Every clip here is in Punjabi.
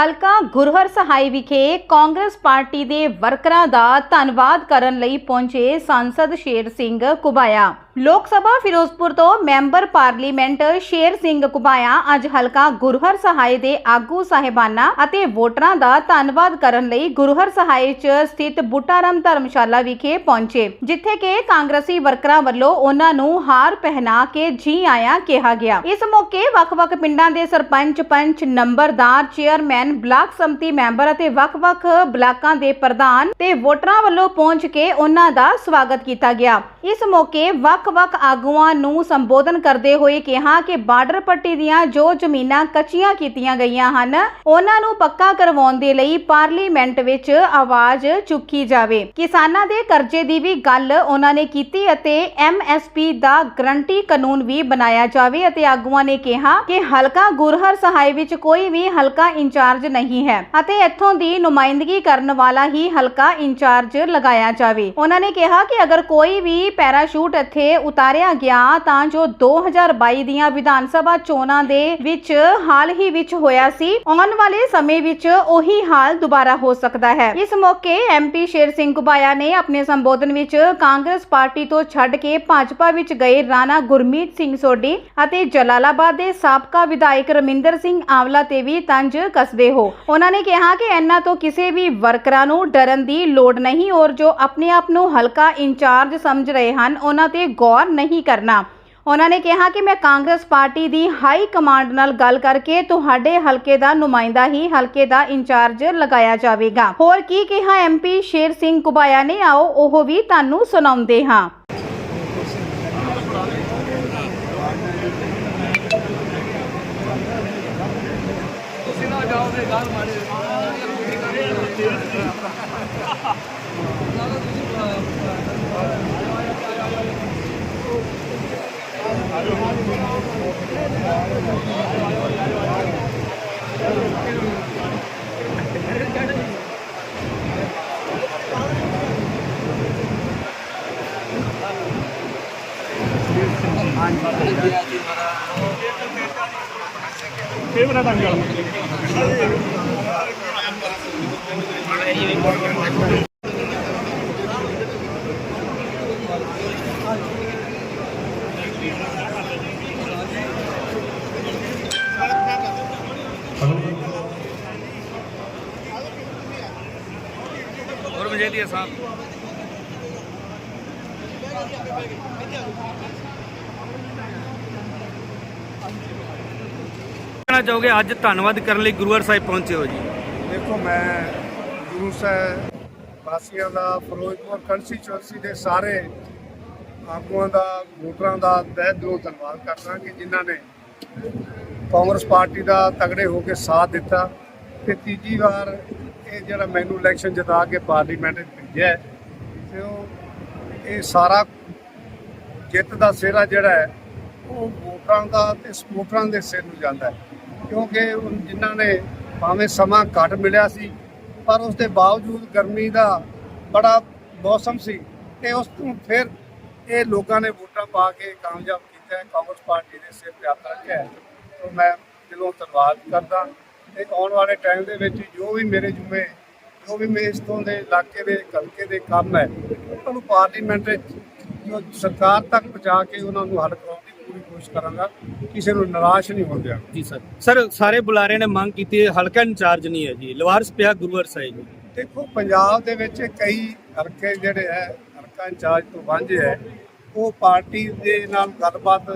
ਹਲਕਾ ਗੁਰਹਰ ਸਹਾਈ ਵਿਖੇ ਕਾਂਗਰਸ ਪਾਰਟੀ ਦੇ ਵਰਕਰਾਂ ਦਾ ਧੰਨਵਾਦ ਕਰਨ ਲਈ ਪਹੁੰਚੇ ਸੰਸਦ ਸ਼ੇਰ ਸਿੰਘ ਕੁਬਾਇਆ। ਲੋਕ ਸਭਾ ਫਿਰੋਜ਼ਪੁਰ ਤੋਂ ਮੈਂਬਰ ਪਾਰਲੀਮੈਂਟ ਸ਼ੇਰ ਸਿੰਘ ਕੁਬਾਇਆ ਅੱਜ ਹਲਕਾ ਗੁਰਹਰ ਸਹਾਈ ਦੇ ਆਗੂ ਸਾਹਿਬਾਨਾਂ ਅਤੇ ਵੋਟਰਾਂ ਦਾ ਧੰਨਵਾਦ ਕਰਨ ਲਈ ਗੁਰਹਰ ਸਹਾਈ 'ਚ ਸਥਿਤ ਬੁੱਟਾਰਾਮ ਧਰਮਸ਼ਾਲਾ ਵਿਖੇ ਪਹੁੰਚੇ, ਜਿੱਥੇ ਕਿ ਕਾਂਗਰਸੀ ਵਰਕਰਾਂ ਵੱਲੋਂ ਉਹਨਾਂ ਨੂੰ ਹਾਰ ਪਹਿਨਾ ਕੇ ਜੀ ਆਇਆ ਕਿਹਾ ਗਿਆ। ਇਸ ਮੌਕੇ ਵੱਖ-ਵੱਖ ਪਿੰਡਾਂ ਦੇ ਸਰਪੰਚ, ਪੰਚ, ਨੰਬਰਦਾਰ, ਚੇਅਰਮੈਨ, ਬਲਾਕ ਸੰਮਤੀ ਮੈਂਬਰ ਅਤੇ ਵੱਖ-ਵੱਖ ਬਲਾਕਾਂ ਦੇ ਪ੍ਰਧਾਨ ਤੇ ਵੋਟਰਾਂ ਵੱਲੋਂ ਪਹੁੰਚ ਕੇ ਉਹਨਾਂ ਦਾ ਸਵਾਗਤ ਕੀਤਾ ਗਿਆ। ਇਸ ਮੌਕੇ ਵੱਖ ਵੱਖ-ਵੱਖ ਆਗੂਆਂ ਨੂੰ ਸੰਬੋਧਨ ਕਰਦੇ ਹੋਏ ਕਿਹਾ ਕਿ ਬਾਰਡਰ ਪੱਟੀ ਦੀਆਂ ਜੋ ਜ਼ਮੀਨਾਂ ਕੱਚੀਆਂ ਕੀਤੀਆਂ ਗਈਆਂ ਹਨ, ਉਹਨਾਂ ਨੂੰ ਪੱਕਾ ਕਰਵਾਉਣ ਦੇ ਲਈ ਪਾਰਲੀਮੈਂਟ ਵਿੱਚ ਆਵਾਜ਼ ਚੁੱਕੀ ਜਾਵੇ। ਕਿਸਾਨਾਂ ਦੇ ਕਰਜ਼ੇ ਦੀ ਵੀ ਗੱਲ ਉਹਨਾਂ ਨੇ ਕੀਤੀ ਅਤੇ ਐਮਐਸਪੀ ਦਾ ਗਰੰਟੀ ਕਾਨੂੰਨ ਵੀ ਬਣਾਇਆ ਜਾਵੇ ਅਤੇ ਆਗੂਆਂ ਨੇ ਕਿਹਾ ਕਿ ਹਲਕਾ ਗੁਰਹਰ ਸਹਾਇ ਵਿੱਚ ਕੋਈ ਵੀ ਹਲਕਾ ਇੰਚਾਰਜ ਨਹੀਂ ਹੈ ਅਤੇ ਇੱਥੋਂ ਦੀ ਨੁਮਾਇੰਦਗੀ ਕਰਨ ਵਾਲਾ ਹੀ ਹਲਕਾ ਇੰਚਾਰਜ ਲਗਾਇਆ ਜਾਵੇ। ਉਹਨਾਂ ਨੇ ਕਿਹਾ ਕਿ ਅਗਰ ਕੋਈ ਵੀ ਪੈਰਾਸ਼ੂਟ ਇੱਥੇ ਉਤਾਰਿਆ ਗਿਆ ਤਾਂ ਜੋ 2022 ਦੀਆਂ ਵਿਧਾਨ ਸਭਾ ਚੋਣਾਂ ਦੇ ਵਿੱਚ ਹਾਲ ਹੀ ਵਿੱਚ ਹੋਇਆ ਸੀ, ਆਉਣ ਵਾਲੇ ਸਮੇਂ ਵਿੱਚ ਉਹੀ ਹਾਲ ਦੁਬਾਰਾ ਹੋ ਸਕਦਾ ਹੈ। ਇਸ ਮੌਕੇ ਐਮਪੀ ਸ਼ੇਰ ਸਿੰਘ ਕੁਬਾਇਆ ਨੇ ਆਪਣੇ ਸੰਬੋਧਨ ਵਿੱਚ ਕਾਂਗਰਸ ਪਾਰਟੀ ਤੋਂ ਛੱਡ ਕੇ ਭਾਜਪਾ ਵਿੱਚ ਗਏ ਰਾਣਾ ਗੁਰਮੀਤ ਸਿੰਘ ਸੋਢੀ ਅਤੇ ਜਲਾਲਾਬਾਦ ਦੇ ਸਾਬਕਾ ਵਿਧਾਇਕ ਰਮਿੰਦਰ ਸਿੰਘ ਆਵਲਾ ਤੇ ਵੀ ਤੰਜ ਕੱਸਦੇ ਹੋ। ਉਹਨਾਂ ਨੇ ਕਿਹਾ ਕਿ ਇਹਨਾਂ ਤੋਂ ਕਿਸੇ ਵੀ ਵਰਕਰਾਂ ਨੂੰ ਡਰਨ ਦੀ ਲੋੜ ਨਹੀਂ ਔਰ ਜੋ ਆਪਣੇ ਆਪ ਨੂੰ ਹਲਕਾ ਇੰਚਾਰਜ ਸਮਝ ਰਹੇ ਹਨ, ਉਹਨਾਂ ਤੇ ਗੌਰ ਨਹੀਂ ਕਰਨਾ। ਉਹਨਾਂ ਨੇ ਕਿਹਾ ਕਿ ਮੈਂ ਕਾਂਗਰਸ ਪਾਰਟੀ ਦੀ ਹਾਈ ਕਮਾਂਡ ਨਾਲ ਗੱਲ ਕਰਕੇ ਤੁਹਾਡੇ ਹਲਕੇ ਦਾ ਨੁਮਾਇੰਦਾ ਹੀ ਹਲਕੇ ਦਾ ਇੰਚਾਰਜ ਲਗਾਇਆ ਜਾਵੇਗਾ। ਹੋਰ ਕੀ ਕਿਹਾ ਐਮਪੀ ਸ਼ੇਰ ਸਿੰਘ ਕੁਬਾਇਆ ਨੇ, ਆਓ ਉਹ ਵੀ ਤੁਹਾਨੂੰ ਸੁਣਾਉਂਦੇ ਹਾਂ। ਤੁਸੀਂ ਨਾ ਜਾਓਗੇ ਚਾਹੀਦੀ ਹੈ ਕਹਿਣਾ ਚਾਹੋਗੇ ਅੱਜ ਧੰਨਵਾਦ ਕਰਨ ਲਈ ਗੁਰੂਵਾਰ ਸਾਹਿਬ ਪਹੁੰਚੇ ਹੋ ਜੀ। ਦੇਖੋ ਮੈਂ ਗੁਰੂ ਸਾਹਿਬ ਵਾਸੀਆਂ ਦਾ ਫਿਰੋਜ਼ਪੁਰ ਕੰਸਟੀਚੁਐਂਸੀ ਦੇ ਸਾਰੇ ਆਗੂਆਂ ਦਾ ਵੋਟਰਾਂ ਦਾ ਤਹਿ ਦਿਲੋਂ ਧੰਨਵਾਦ ਕਰਦਾ ਕਿ ਜਿਨ੍ਹਾਂ ਨੇ ਕਾਂਗਰਸ ਪਾਰਟੀ ਦਾ ਤਗੜੇ ਹੋ ਕੇ ਸਾਥ ਦਿੱਤਾ ਤੇ ਤੀਜੀ ਵਾਰ ਇਹ ਜਿਹੜਾ ਮੈਨੂੰ ਇਲੈਕਸ਼ਨ ਜਿਤਾ ਕੇ ਪਾਰਲੀਮੈਂਟ ਵਿੱਚ ਭੇਜਿਆ ਹੈ, ਤੇ ਉਹ ਇਹ ਸਾਰਾ ਜਿੱਤ ਦਾ ਸਿਹਰਾ ਜਿਹੜਾ ਹੈ ਉਹ ਵੋਟਰਾਂ ਦਾ ਤੇ ਸਪੋਰਟਰਾਂ ਦੇ ਸਿਰ ਨੂੰ ਜਾਂਦਾ ਹੈ। ਕਿਉਂਕਿ ਜਿਨ੍ਹਾਂ ਨੇ ਭਾਵੇਂ ਸਮਾਂ ਘੱਟ ਮਿਲਿਆ ਸੀ ਪਰ ਉਸ ਦੇ ਬਾਵਜੂਦ ਗਰਮੀ ਦਾ ਬੜਾ ਮੌਸਮ ਸੀ ਤੇ ਉਸ ਤੋਂ ਫਿਰ ਇਹ ਲੋਕਾਂ ਨੇ ਵੋਟਾਂ ਪਾ ਕੇ ਕਾਮਯਾਬ ਕੀਤਾ ਹੈ। ਕਾਂਗਰਸ ਪਾਰਟੀ ਦੇ ਸਿਰ ਤੇ ਹੱਥ ਹੈ। ਤੋਂ ਮੈਂ ਦਿਲੋਂ ਧੰਨਵਾਦ ਕਰਦਾ। ਤੇ ਆਉਣ ਵਾਲੇ ਟਾਈਮ ਦੇ ਵਿੱਚ ਜੋ ਵੀ ਮੇਰੇ ਜੁਮੇ ਜੋ ਵੀ ਮੇਰੇ ਇਸ ਤੋਂ ਦੇ ਇਲਾਕੇ ਦੇ ਹਲਕੇ ਦੇ ਕੰਮ ਹੈ ਉਹਨਾਂ ਨੂੰ ਪਾਰਲੀਮੈਂਟ ਵਿੱਚ ਜੋ ਸਰਕਾਰ ਤੱਕ ਪਹੁੰਚਾ ਕੇ ਉਹਨਾਂ ਨੂੰ ਹੱਲ ਕਰਾਉਣ ਦੀ ਪੂਰੀ ਕੋਸ਼ਿਸ਼ ਕਰਾਂਗਾ। ਕਿਸੇ ਨੂੰ ਨਿਰਾਸ਼ ਨਹੀਂ ਹੋਣ ਦਿਆਂਗਾ। ਜੀ ਸਰ। ਸਰ ਸਾਰੇ ਬੁਲਾਰੇ ਨੇ ਮੰਗ ਕੀਤੀ ਹੈ ਹਲਕਾ ਇੰਚਾਰਜ ਨਹੀਂ ਹੈ ਜੀ ਲਵਾਰਸ ਪਿਆ ਗੁਰੂਵਾਰ ਸਾਹਿਬ ਜੀ। ਦੇਖੋ ਪੰਜਾਬ ਦੇ ਵਿੱਚ ਕਈ ਹਲਕੇ ਜਿਹੜੇ ਹੈ ਹਲਕਾ ਇੰਚਾਰਜ ਤੋਂ ਵਾਂਝੇ ਹੈ ਉਹ ਪਾਰਟੀ ਦੇ ਨਾਲ ਗੱਲਬਾਤ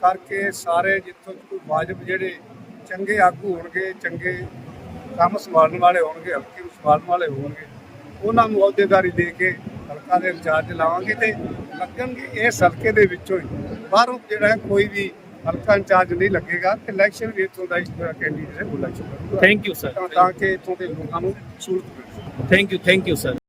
ਕਰਕੇ ਸਾਰੇ ਜਿੱਥੋਂ ਕੋਈ ਵਾਜਬ ਜਿਹੜੇ ਚੰਗੇ ਆਗੂ ਹੋਣਗੇ ਚੰਗੇ ਕੰਮ ਸੰਭਾਲਣ ਵਾਲੇ ਹੋਣਗੇ ਹਲਕੇ ਨੂੰ ਸੰਭਾਲਣ ਵਾਲੇ ਹੋਣਗੇ ਉਹਨਾਂ ਨੂੰ ਅਹੁਦੇਦਾਰੀ ਦੇ ਕੇ ਹਲਕਾ ਦੇ ਇੰਚਾਰਜ ਲਾਵਾਂਗੇ ਤੇ ਲੱਗਣਗੇ ਇਸ ਹਲਕੇ ਦੇ ਵਿੱਚੋਂ ਹੀ। ਬਾਹਰੋਂ ਜਿਹੜਾ ਕੋਈ ਵੀ ਹਲਕਾ ਇੰਚਾਰਜ ਨਹੀਂ ਲੱਗੇਗਾ ਤੇ ਇਲੈਕਸ਼ਨ ਵੀ ਇੱਥੋਂ ਦਾ ਇਸ ਤਰ੍ਹਾਂ ਕੈਂਡੀਡੇਟ ਹੈ ਉਹ ਇਲੈਕਸ਼ਨ ਥੈਂਕ ਯੂ ਸਰ ਤਾਂ- ਤਾਂ ਕਿ ਇੱਥੋਂ ਦੇ ਲੋਕਾਂ ਨੂੰ ਸਹੂਲਤ ਮਿਲੇ। Thank you thank you sir